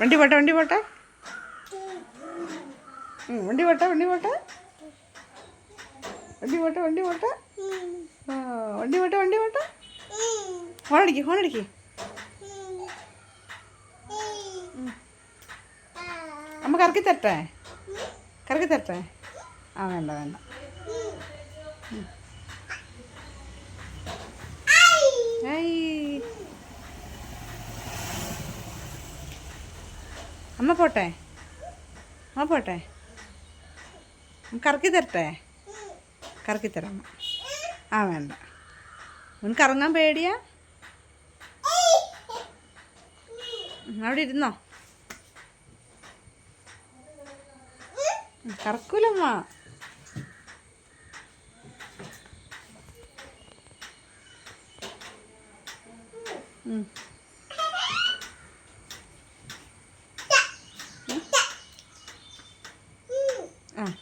വണ്ടി പോട്ടെ വണ്ടി പോട്ടെ. വണ്ടി പോട്ടെ വണ്ടി പോട്ടെ. വണ്ടി പോട്ടെ വണ്ടി പോട്ടെ. വണ്ടി പോട്ടെ വണ്ടി പോട്ടെ. ഹോണടിക്ക് ഹോണടിക്ക് അമ്മ കറക്കി തരട്ടെ? കറക്കി തരട്ടെ? ആ വേണ്ട വേണ്ട. അമ്മ പോട്ടെ. അമ്മ പോട്ടെ. കറക്കി തരട്ടെ? കറക്കി തരാം ആ വേണ്ട. നിനക്ക് ഇറങ്ങാൻ പേടിയാ? അവിടെ ഇരുന്നോ? കറക്കൂലമ്മ ഉം. ആ.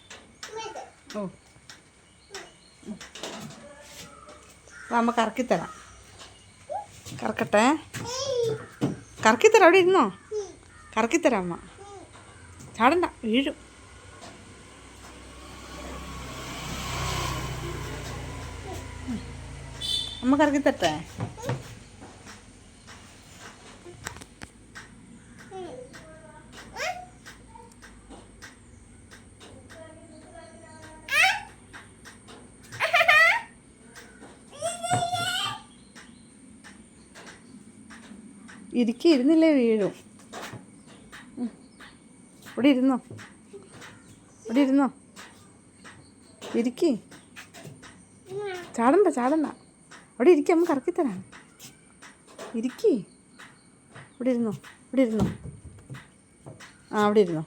ഓ. വാ, അമ്മ കറക്കിത്തരാം. കറക്കട്ടെ. കറക്കിത്തരാം. അവിടെ ഇരുന്നോ? കറക്കിത്തരാം അമ്മ. ചാടണ്ട വീഴും. അമ്മ കറക്കിത്തരട്ടെ? ഇരിക്കി ഇരുന്നില്ലേ വീഴും. ഇവിടെ ഇരുന്നോ? ഇവിടെ ഇരുന്നോ? ഇരിക്കി. ചാടണ്ട ചാടണ്ട അവിടെ ഇരിക്കി അമ്മ കറക്കിത്തരാം ഇരിക്കി. ഇവിടെ ഇരുന്നോ? ഇവിടെ ഇരുന്നോ? ആ അവിടെ ഇരുന്നോ?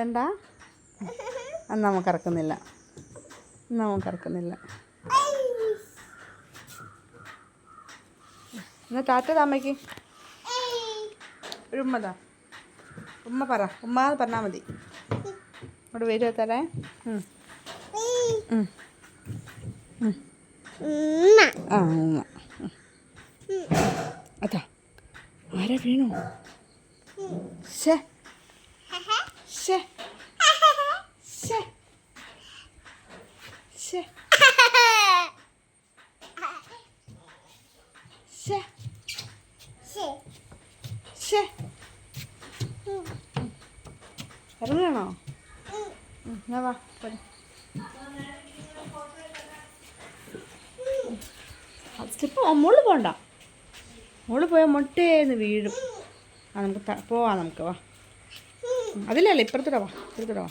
വേണ്ട? അന്ന് നമുക്ക് ഇറക്കുന്നില്ല നമുക്ക് ഇറക്കുന്നില്ല എന്നാ ടാറ്റ അമ്മയ്ക്ക്. ഒരു ഉമ്മതാ ഉമ്മ പറ. ഉമ്മ പറഞ്ഞാൽ മതി. ഇവിടെ വരുമോ തരേ. ആ ഉമ്മ. അതാ. ആരാ വീണു? ശേ ഇറങ്ങണോ? എന്നാ വാ പോരെ. സ്റ്റെപ്പ് മോൾ പോണ്ട. മോൾ പോയാൽ മുട്ടേന്ന് വീഴും. ആ നമുക്ക് പോവാം നമുക്ക് വാ. അതിലല്ല ഇപ്പുറത്തിടവാ ഇപ്പുറത്തിടവാ